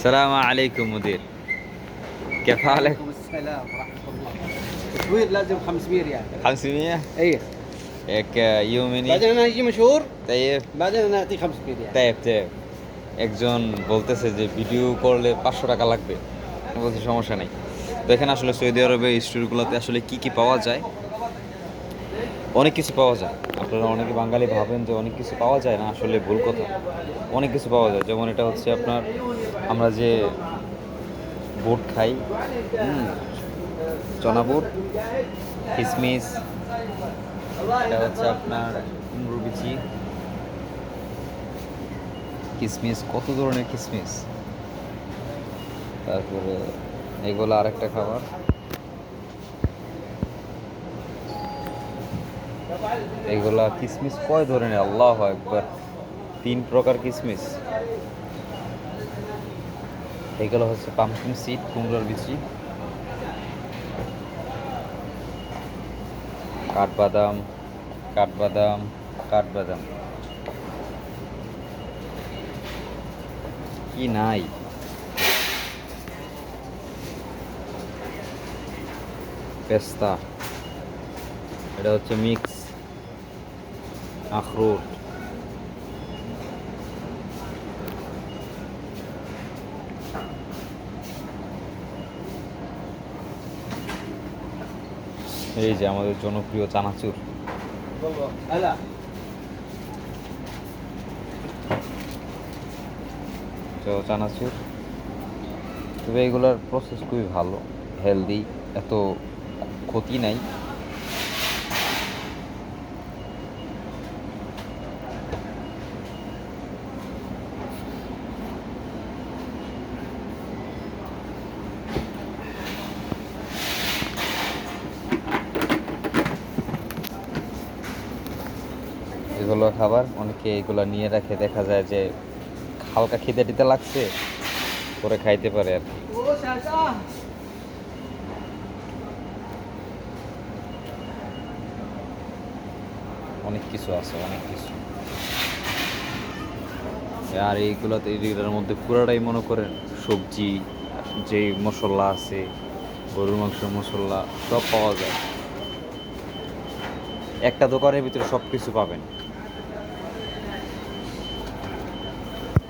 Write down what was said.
السلام عليكم مدير كيف حالك؟ وعليكم السلام ورحمة الله تصوير لازم 500 ريال 500 اي এক ইউমিনি بعدين انا اجي مشهور তাইব بعدين انا اعطيه 500 ريال তাইব তাইব একজন বলতেছে যে ভিডিও করলে পাঁচশো টাকা লাগবে আমি বলছি সমস্যা নেই তো এখানে আসলে সৌদি আরবের স্টোরগুলোতে আসলে কি কি পাওয়া যায় অনেক কিছু পাওয়া যায়। আপনারা অনেকে বাঙালি ভাবেন যে অনেক কিছু পাওয়া যায় না, আসলে ভুল কথা। অনেক কিছু পাওয়া যায়। যেমন এটা হচ্ছে আপনার, আমরা যে বুট খাই চনা বুট, কিসমিস, এটা হচ্ছে আপনার কুমড়ো বিচি, কিসমিস, কত ধরনের কিসমিস। তারপরে এগুলো আরেকটা খাবার। এগুলা কিসমিস কয় ধরনের? আল্লাহ একবার তিন প্রকার কিসমিস। এগুলো হচ্ছে পাম্পকিন সিড কুমড়োর বিচি, কাঠবাদাম কাঠবাদাম কাঠবাদাম। কি নাই? পেস্তা। এটা হচ্ছে মিক্স। আখরোট। এই যে আমাদের জনপ্রিয় চানাচুর। চানাচুর তবে এগুলোর প্রসেস খুবই ভালো হেলদি এত ক্ষতি নাই। এগুলো খাবার। অনেকে এগুলো নিয়ে রাখে দেখা যায় যে হালকা খিদে টিতে লাগছে করে খাইতে পারে আর অনেক কিছু আছে অনেক কিছু। আর এইগুলোতে এইগুলোর মধ্যে পুরাটাই মনে করেন সবজি যে মশলা আছে গরুর মাংসের মশলা সব পাওয়া যায়। একটা দোকানের ভিতরে সব কিছু পাবেন।